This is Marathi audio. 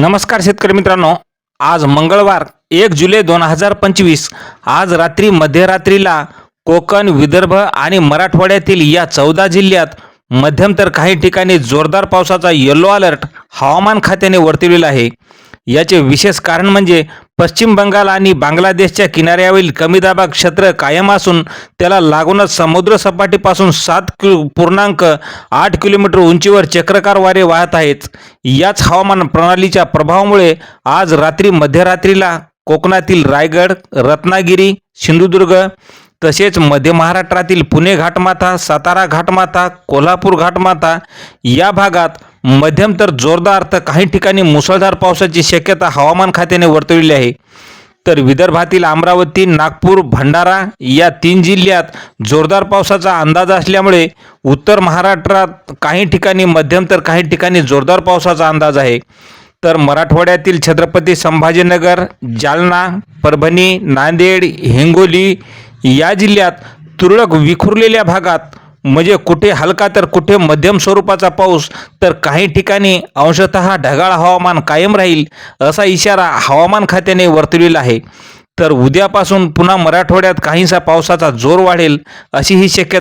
नमस्कार शेतकरी मित्रांनो. आज मंगळवार एक जुलै दोन हजार पंचवीस. आज रात्री मध्यरात्रीला कोकण विदर्भ आणि मराठवाड्यातील या चौदा जिल्ह्यात मध्यम तर काही ठिकाणी जोरदार पावसाचा येलो अलर्ट हवामान खात्याने वर्तवलेला आहे. याचे विशेष कारण म्हणजे पश्चिम बंगाल आणि बांगलादेशच्या किनाऱ्यावरील कमी दाबा क्षेत्र कायम असून त्याला लागूनच समुद्र सपाटीपासून सात कि पूर्णांक आठ किलोमीटर उंचीवर चक्रकार वारे वाहत आहेत. याच हवामान प्रणालीच्या प्रभावामुळे आज रात्री मध्यरात्रीला कोकणातील रायगड रत्नागिरी सिंधुदुर्ग तसेच मध्य महाराष्ट्रातील पुणे घाटमाथा सातारा घाटमाथा कोल्हापूर घाटमाथा या भागात मध्यम तर जोरदार तर काही ठिकाणी मुसळधार पावसाची शक्यता हवामान खात्याने वर्तवलेली आहे. तर विदर्भातील अमरावती नागपूर भंडारा या तीन जिल्ह्यात जोरदार पावसाचा अंदाज असल्यामुळे उत्तर महाराष्ट्रात काही ठिकाणी मध्यम तर काही ठिकाणी जोरदार पावसाचा अंदाज आहे. तर मराठवाड्यातील छत्रपती संभाजीनगर जालना परभणी नांदेड हिंगोली या जिल्ह्यात तुरळक विखुरलेल्या भागात म्हणजे कुठे हलका तर कुठे मध्यम स्वरूपाचा पाऊस तर काही ठिकाणी अंशतः ढगाळ हवामान कायम राहील असा इशारा हवामान खात्याने वर्तवलेला आहे. तर उद्यापासून पुन्हा मराठवाड्यात काहीसा पावसाचा जोर वाढेल अशी ही शक्यता